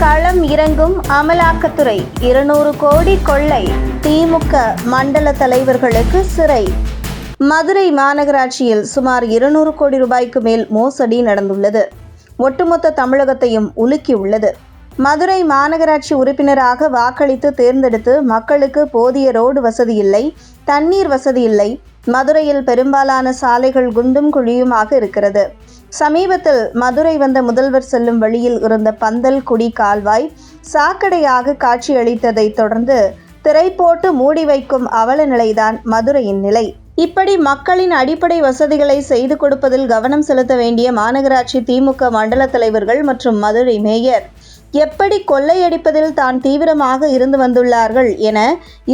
களம் இறங்கும் அமலாக்கத்துறை இருநூறு கோடி கொள்ளை. திமுக மண்டல தலைவர்களுக்கு சிறை. மதுரை மாநகராட்சியில் சுமார் இருநூறு கோடி ரூபாய்க்கு மேல் மோசடி நடந்துள்ளது. ஒட்டுமொத்த தமிழகத்தையும் உலுக்கியுள்ளது. மதுரை மாநகராட்சி உறுப்பினராக வாக்களித்து தேர்ந்தெடுத்து மக்களுக்கு போதிய ரோடு வசதி இல்லை தண்ணீர் வசதி இல்லை மதுரையில் பெரும்பாலான சாலைகள் குண்டும் குழியுமாக இருக்கிறது. சமீபத்தில் மதுரை வந்த முதல்வர் செல்லும் வழியில் இருந்த பந்தல் குடி கால்வாய் சாக்கடையாக காட்சியளித்ததைத் தொடர்ந்து திரை போட்டு மூடி வைக்கும் அவல நிலைதான் மதுரையின் நிலை. இப்படி மக்களின் அடிப்படை வசதிகளை செய்து கொடுப்பதில் கவனம் செலுத்த வேண்டிய மாநகராட்சி திமுக மண்டல தலைவர்கள் மற்றும் மதுரை மேயர் எப்படி கொள்ளையடிப்பதில் தான் தீவிரமாக இருந்து வந்துள்ளார்கள் என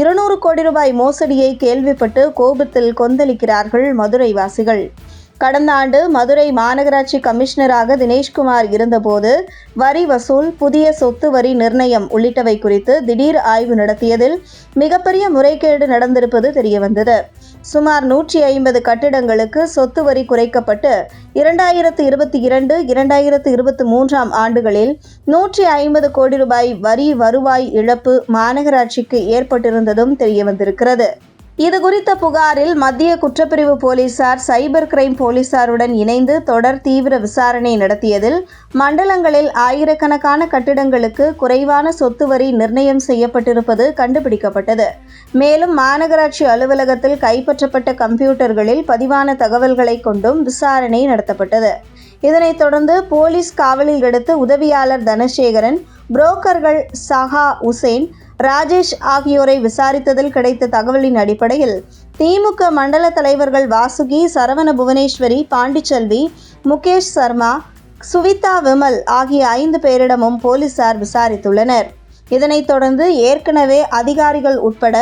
இருநூறு கோடி ரூபாய் மோசடியை கேள்விப்பட்டு கோபத்தில் கொந்தளிக்கிறார்கள் மதுரைவாசிகள். கடந்த ஆண்டு மதுரை மாநகராட்சி கமிஷனராக தினேஷ்குமார் இருந்தபோது வரி வசூல் புதிய சொத்து வரி நிர்ணயம் உள்ளிட்டவை குறித்து திடீர் ஆய்வு நடத்தியதில் மிகப்பெரிய முறைகேடு நடந்திருப்பது தெரியவந்தது. சுமார் நூற்றி ஐம்பது கட்டிடங்களுக்கு சொத்து வரி குறைக்கப்பட்டு இரண்டாயிரத்து இருபத்தி இரண்டு இரண்டாயிரத்து இருபத்தி மூன்றாம் ஆண்டுகளில் நூற்றி ஐம்பது கோடி ரூபாய் வரி வருவாய் இழப்பு மாநகராட்சிக்கு ஏற்பட்டிருந்ததும் தெரியவந்திருக்கிறது. இது குறித்த புகாரில் மத்திய குற்றப்பிரிவு போலீசார் சைபர் கிரைம் போலீசாருடன் இணைந்து தொடர் தீவிர விசாரணை நடத்தியதில் மண்டலங்களில் ஆயிரக்கணக்கான கட்டிடங்களுக்கு குறைவான சொத்து வரி நிர்ணயம் செய்யப்பட்டிருப்பது கண்டுபிடிக்கப்பட்டது. மேலும் மாநகராட்சி அலுவலகத்தில் கைப்பற்றப்பட்ட கம்ப்யூட்டர்களில் பதிவான தகவல்களை கொண்டும் விசாரணை நடத்தப்பட்டது. இதனைத் தொடர்ந்து போலீஸ் காவலில் எடுத்து உதவியாளர் தனசேகரன் புரோக்கர்கள் சஹா உசேன் ராஜேஷ் ஆகியோரை விசாரித்ததில் கிடைத்த தகவலின் அடிப்படையில் திமுக மண்டல தலைவர்கள் வாசுகி சரவண புவனேஸ்வரி பாண்டிச்செல்வி முகேஷ் சர்மா சுவிதா விமல் ஆகிய ஐந்து பேரிடமும் போலீசார் விசாரித்துள்ளனர். இதனைத் தொடர்ந்து ஏற்கனவே அதிகாரிகள் உட்பட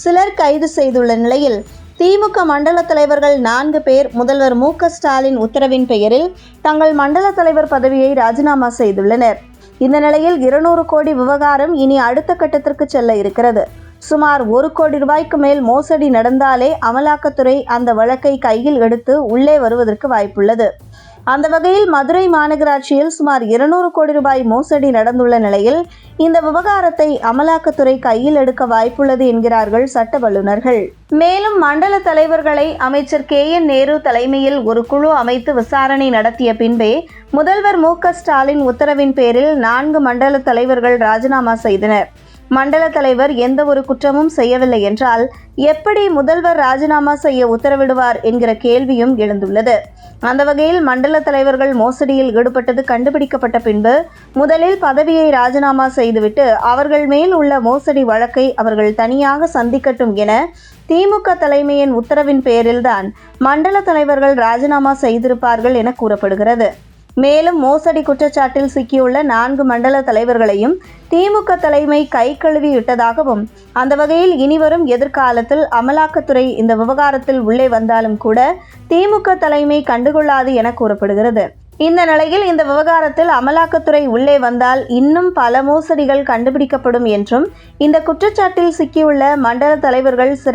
சிலர் கைது செய்துள்ள நிலையில் திமுக மண்டல தலைவர்கள் நான்கு பேர் முதல்வர் மு ஸ்டாலின் உத்தரவின் பெயரில் தங்கள் மண்டல தலைவர் பதவியை ராஜினாமா செய்துள்ளனர். இந்த நிலையில் இருநூறு கோடி விவகாரம் இனி அடுத்த கட்டத்திற்கு செல்ல இருக்கிறது. சுமார் ஒரு கோடி ரூபாய்க்கு மேல் மோசடி நடந்தாலே அமலாக்கத்துறை அந்த வழக்கை கையில் எடுத்து உள்ளே வருவதற்கு வாய்ப்புள்ளது. அந்த வகையில் மதுரை மாநகராட்சியில் சுமார் இருநூறு கோடி ரூபாய் மோசடி நடந்துள்ள நிலையில் இந்த விவகாரத்தை அமலாக்கத்துறை கையில் எடுக்க வாய்ப்புள்ளது என்கிறார்கள் சட்ட வல்லுநர்கள். மேலும் மண்டல தலைவர்களை அமைச்சர் கே. என். நேரு தலைமையில் ஒரு குழு அமைத்து விசாரணை நடத்திய பின்பே முதல்வர் மு. க. ஸ்டாலின் உத்தரவின் பேரில் நான்கு மண்டல தலைவர்கள் ராஜினாமா செய்தனர். மண்டல தலைவர் எந்த ஒரு குற்றமும் செய்யவில்லை என்றால் எப்படி முதல்வர் ராஜினாமா செய்ய உத்தரவிடுவார் என்கிற கேள்வியும் எழுந்துள்ளது. அந்த வகையில் மண்டல தலைவர்கள் மோசடியில் ஈடுபட்டது கண்டுபிடிக்கப்பட்ட பின்பு முதலில் பதவியை ராஜினாமா செய்துவிட்டு அவர்கள் மேல் உள்ள மோசடி வழக்கை அவர்கள் தனியாக சந்திக்கட்டும் என திமுக தலைமையின் உத்தரவின் பேரில்தான் மண்டல தலைவர்கள் ராஜினாமா செய்திருப்பார்கள் என கூறப்படுகிறது. மேலும் மோசடி குற்றச்சாட்டில் சிக்கியுள்ள நான்கு மண்டல தலைவர்களையும் திமுக தலைமை கை கழுவி விட்டதாகவும் அந்த வகையில் இனிவரும் எதிர்காலத்தில் அமலாக்கத்துறை இந்த விவகாரத்தில் உள்ளே வந்தாலும் கூட திமுக தலைமை கண்டுகொள்ளாது என கூறப்படுகிறது. இந்த நிலையில் இந்த விவகாரத்தில் அமலாக்கத்துறை உள்ளே வந்தால் இன்னும் பல மோசடிகள் கண்டுபிடிக்கப்படும் என்றும் இந்த குற்றச்சாட்டில் சிக்கியுள்ள மண்டல தலைவர்கள் சிறை